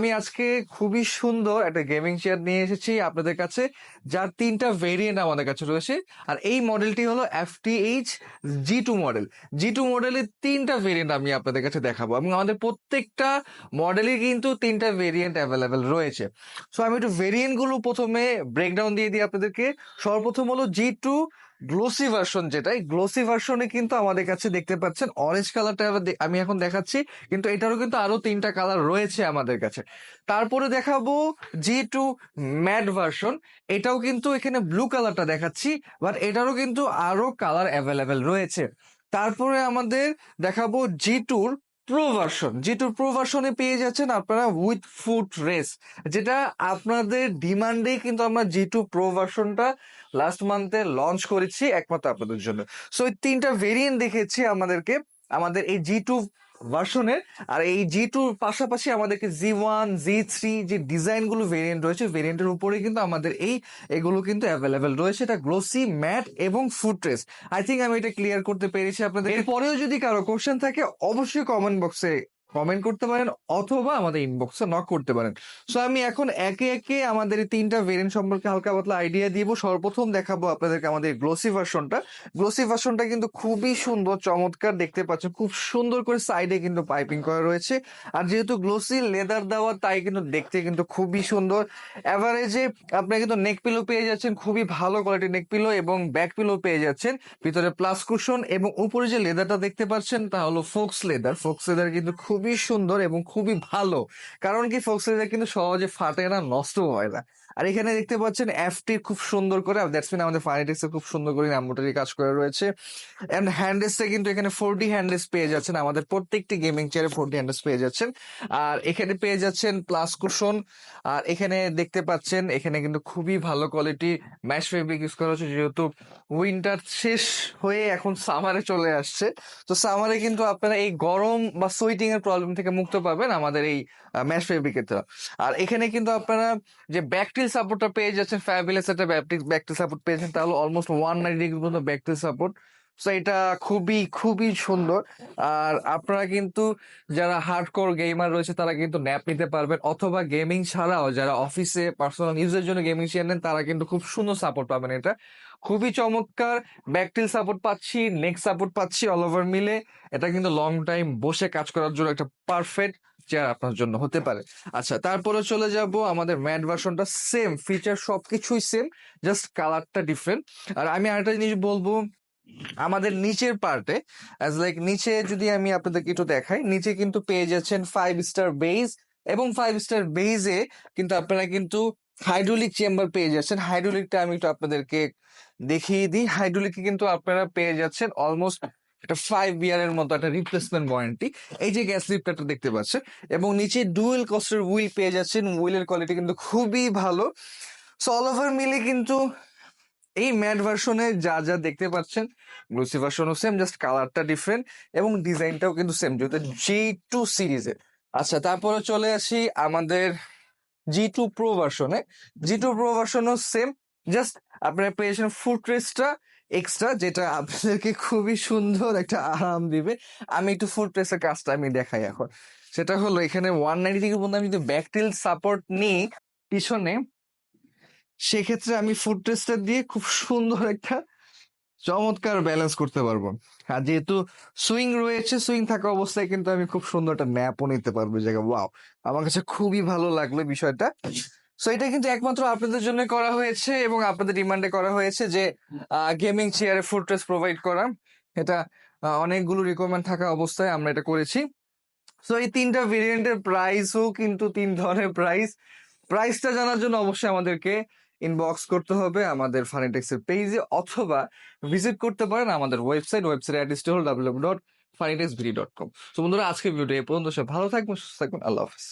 আমি আজকে খুবই সুন্দর একটা গেমিং চেয়ার নিয়ে এসেছি আপনাদের কাছে, যার তিনটা ভেরিয়েন্ট আমাদের কাছে রয়েছে। আর এই মডেলটি হলো FTH G two model G two মডেলের তিনটা ভেরিয়েন্ট আমি আপনাদের কাছে দেখাবো। এবং আমাদের প্রত্যেকটা মডেলই কিন্তু তিনটা ভেরিয়েন্ট অ্যাভেলেবেল রয়েছে। সো আমি একটু ভেরিয়েন্টগুলো প্রথমে ব্রেকডাউন দিয়ে দিই আপনাদেরকে। সর্বপ্রথম হলো জি টু গ্লোসি ভার্সন যেটা এই গ্লোসি ভার্সনে কিন্তু আমাদের কাছে দেখতে পাচ্ছেন অরেঞ্জ কালারটা আমি এখন দেখাচ্ছি, কিন্তু এটারও কিন্তু আরও তিনটা কালার রয়েছে আমাদের কাছে। তারপরে দেখাবো জি টু ম্যাট ভার্সন এটাও কিন্তু এখানে ব্লু কালারটা দেখাচ্ছি বাট এটারও কিন্তু আরও কালার অ্যাভেলেবেল রয়েছে। তারপরে আমাদের দেখাবো জি টুর প্রো ভার্সন টু প্রো ভার্সনে পেয়ে যাচ্ছেন আপনারা উইথ ফুট রেস যেটা আপনাদের ডিমান্ডে কিন্তু আমরা জি টু প্রো ভার্সনটা লাস্ট মান্থে লঞ্চ করেছি একমাত্র আপনাদের জন্য। সো এই তিনটা ভেরিয়েন্ট দেখেছি আমাদেরকে, আমাদের এই জি টু ভার্সনের আর এই জি টুর পাশাপাশি আমাদেরকে জি ওয়ান জি থ্রি যে ডিজাইনগুলো ভেরিয়েন্ট রয়েছে ভেরিয়েন্টের উপরে কিন্তু আমাদের এই এগুলো কিন্তু অ্যাভেলেবেল রয়েছে। এটা গ্লোসি ম্যাট এবং ফুটরেস আই থিঙ্ক আমি এটা ক্লিয়ার করতে পেরেছি আপনাদের। এরপরেও যদি কারও কোশ্চেন থাকে, অবশ্যই কমেন্ট বক্সে কমেন্ট করতে পারেন অথবা আমাদের ইনবক্সে নক করতে পারেন। সো আমি এখন একে একে আমাদের এই তিনটা ভেরিয়েন্ট সম্পর্কে হালকা পাতলা আইডিয়া দিব। সর্বপ্রথম দেখাবো আপনাদেরকে আমাদের গ্লোসি ভার্সনটা গ্লোসি ভার্সনটা কিন্তু খুবই সুন্দর, চমৎকার। দেখতে পাচ্ছেন, খুব সুন্দর করে সাইডে কিন্তু পাইপিং করা রয়েছে। আর যেহেতু গ্লোসি লেদার দেওয়া, তাই কিন্তু দেখতে কিন্তু খুবই সুন্দর। অ্যাভারেজে আপনারা কিন্তু নেক পিলো পেয়ে যাচ্ছেন, খুবই ভালো কোয়ালিটির নেক পিলো এবং ব্যাক পিলো পেয়ে যাচ্ছেন। ভিতরে প্লাস কুশন এবং উপরে যে লেদারটা দেখতে পাচ্ছেন, তা হলো ফোক্স লেদার ফোক্স লেদার কিন্তু খুবই সুন্দর এবং খুবই ভালো। কারণ কি ফোক কিন্তু সহজে ফাটে না নষ্ট হয় না। আর এখানে দেখতে পাচ্ছেন এফটি খুব সুন্দর করে দ্যাটস মিন আমাদের ফাইনেটিক্স খুব সুন্দর করে নাম্বারটারি কাজ করে রয়েছে। এন্ড হ্যান্ডেসে কিন্তু এখানে ফোরটি হ্যান্ডেস পেয়ে যাচ্ছেন, আমাদের প্রত্যেকটি গেমিং চেয়ারে ফোরটি হ্যান্ডেস পেয়ে যাচ্ছেন। আর এখানে পেয়ে যাচ্ছেন প্লাস কুশন আর এখানে দেখতে পাচ্ছেন, এখানে কিন্তু খুবই ভালো কোয়ালিটি ম্যাশ ফেব্রিক ইউজ করা হচ্ছে, যেহেতু উইন্টার শেষ হয়ে এখন সামারে চলে আসছে। তো সামারে কিন্তু আপনারা এই গরম বা সুইটিং এর প্রবলেম থেকে মুক্ত পাবেন আমাদের এই ম্যাশ ফেব্রিকের আর এখানে কিন্তু আপনারা যে ব্যাকটিল সাপোর্টটা পেয়ে যাচ্ছেন ফ্যাবিলেস একটা ব্যাকটিল সাপোর্ট পেয়েছেন তাহলে অলমোস্ট ওয়ান নাইনটি ডিগ্রি পর্যন্ত ব্যাকটিল সাপোর্ট সো এটা খুবই খুবই সুন্দর। আর আপনারা কিন্তু যারা হার্ডকোর গেমার রয়েছে, তারা কিন্তু ন্যাপ নিতে পারবেন। অথবা গেমিং ছাড়াও যারা অফিসে পার্সোনাল ইউজের জন্য গেমিং চেয়ার নেন, তারা কিন্তু খুব সুন্দর সাপোর্ট পাবেন এটা। খুবই চমৎকার ব্যাকটিল সাপোর্ট পাচ্ছি নেক সাপোর্ট পাচ্ছি অল ওভার মিলে। এটা কিন্তু লং টাইম বসে কাজ করার জন্য একটা পারফেক্ট চেয়ার আপনার জন্য হতে পারে। আচ্ছা তারপরে চলে যাব আমাদের ম্যাট ভার্সনটা সেম ফিচার সবকিছুই সেম জাস্ট কালারটা ডিফারেন্ট আর আমি আরেকটা জিনিস বলব, আমাদের নিচের পার্টে অ্যাজ লাইক নিচে যদি আমি আপনাদেরকে একটু দেখাই, নিচে কিন্তু পেয়ে যাচ্ছেন ফাইভ স্টার বেজ এবং ফাইভ স্টার বেজে কিন্তু আপনারা কিন্তু হাইড্রোলিক চেম্বার পেয়ে যাচ্ছেন। হাইড্রোলিকটা আমি একটু আপনাদেরকে দেখিয়ে দিই। হাইড্রোলিকে কিন্তু আপনারা পেয়ে যাচ্ছেন অলমোস্ট একটা ফাইভ ইয়ারের মতো একটা রিপ্লেসমেন্ট ওয়ারেন্টি এই যে গ্যাস লিফটারটা দেখতে পাচ্ছেন এবং নিচে ডুয়েল কস্টের হুইল পেয়ে যাচ্ছেন। হুইলের কোয়ালিটি কিন্তু খুবই ভালো। সো অল ওভার মিলে কিন্তু এই ম্যাট ভার্সনে যা যা দেখতে পাচ্ছেন গ্লোসি ভার্সনও সেম জাস্ট কালারটা ডিফারেন্ট এবং ডিজাইনটাও কিন্তু সেম যেহেতু জি টু সিরিজের আচ্ছা তারপরে চলে আসি আমাদের জি টু প্রো ভার্সনে জি টু প্রো ভার্সনও সেম জাস্ট আপনারা পেয়েছেন ফুট রেস্টটা এক্সট্রা যেটা আপনাদেরকে খুবই সুন্দর একটা আরাম দিবে। আমি একটু ফুড প্রেসের কাজটা আমি দেখাই এখন। সেটা হলো এখানে ওয়ান নাইনটি থেকে পর্যন্ত আমি যদি ব্যাকটিল সাপোর্ট নিই পিছনে, সেক্ষেত্রে আমি ফুড টেস্টার দিয়ে খুব সুন্দর একটা চমৎকার ব্যালেন্স করতে পারব। আর যেহেতু সুইং রয়েছে সুইং থাকা অবস্থায় কিন্তু আমি খুব সুন্দর একটা ন্যাপও নিতে পারব। জায়গা ওয়াও আমার কাছে খুবই ভালো লাগল বিষয়টা। সো এটা কিন্তু একমাত্র আপনাদের জন্য করা হয়েছে এবং আপনাদের ডিমান্ডে করা হয়েছে যে গেমিং চেয়ারে ফুড প্রোভাইড করা। এটা অনেকগুলো রিকোয়ারমেন্ট থাকা অবস্থায় আমরা এটা করেছি। সো এই তিনটা ভেরিয়েন্টের প্রাইসও কিন্তু তিন ধরনের প্রাইস প্রাইসটা জানার জন্য অবশ্যই আমাদেরকে ইনবক্স করতে হবে আমাদের ফানিটেক্সের পেজে অথবা ভিজিট করতে পারেন আমাদের ওয়েবসাইট ওয়েবসাইট অ্যাড্রেসটি হল W dot Funnytex VD dot com তো বন্ধুরা, আজকের ভিডিও এই পর্যন্ত। সব ভালো থাকবেন, সুস্থ থাকবেন। আল্লাহ হাফিজ।